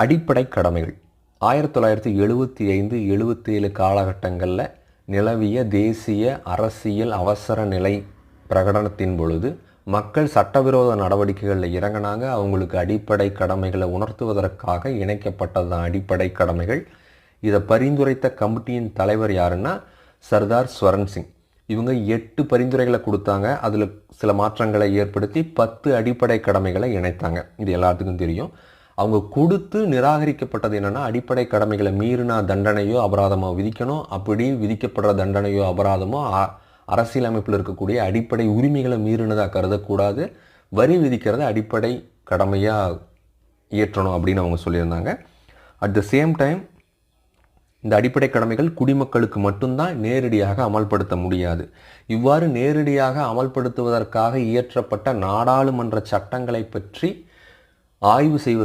அடிப்படை கடமைகள். ஆயிரத்தி தொள்ளாயிரத்தி எழுபத்தி ஐந்து எழுபத்தி ஏழு காலகட்டங்களில் நிலவிய தேசிய அரசியல் அவசர நிலை பிரகடனத்தின் பொழுது மக்கள் சட்டவிரோத நடவடிக்கைகளில் இறங்கினாங்க. அவங்களுக்கு அடிப்படை கடமைகளை உணர்த்துவதற்காக இணைக்கப்பட்டது தான் அடிப்படை கடமைகள். இதை பரிந்துரைத்த கமிட்டியின் தலைவர் யாருன்னா சர்தார் ஸ்வரன் சிங். இவங்க எட்டு பரிந்துரைகளை கொடுத்தாங்க. அதில் சில மாற்றங்களை ஏற்படுத்தி பத்து அடிப்படை கடமைகளை இணைத்தாங்க. இது எல்லாத்துக்கும் தெரியும். அவங்க கொடுத்து நிராகரிக்கப்பட்டது என்னென்னா அடிப்படை கடமைகளை மீறினா தண்டனையோ அபராதமோ விதிக்கணும். அப்படி விதிக்கப்படுற தண்டனையோ அபராதமோ அ- அரசியலமைப்பில் இருக்கக்கூடிய அடிப்படை உரிமைகளை மீறினதாக கருதக்கூடாது. வரி விதிக்கிறத அடிப்படை கடமையாக இயற்றணும் அப்படின்னு அவங்க சொல்லியிருந்தாங்க. அட் த சேம் டைம் இந்த அடிப்படை கடமைகள் குடிமக்களுக்கு மட்டும்தான் நேரடியாக அமல்படுத்த முடியாது. இவ்வாறு நேரடியாக அமல்படுத்துவதற்காக இயற்றப்பட்ட நாடாளுமன்ற சட்டங்களை பற்றி ஆய்வு செய்வதற்கு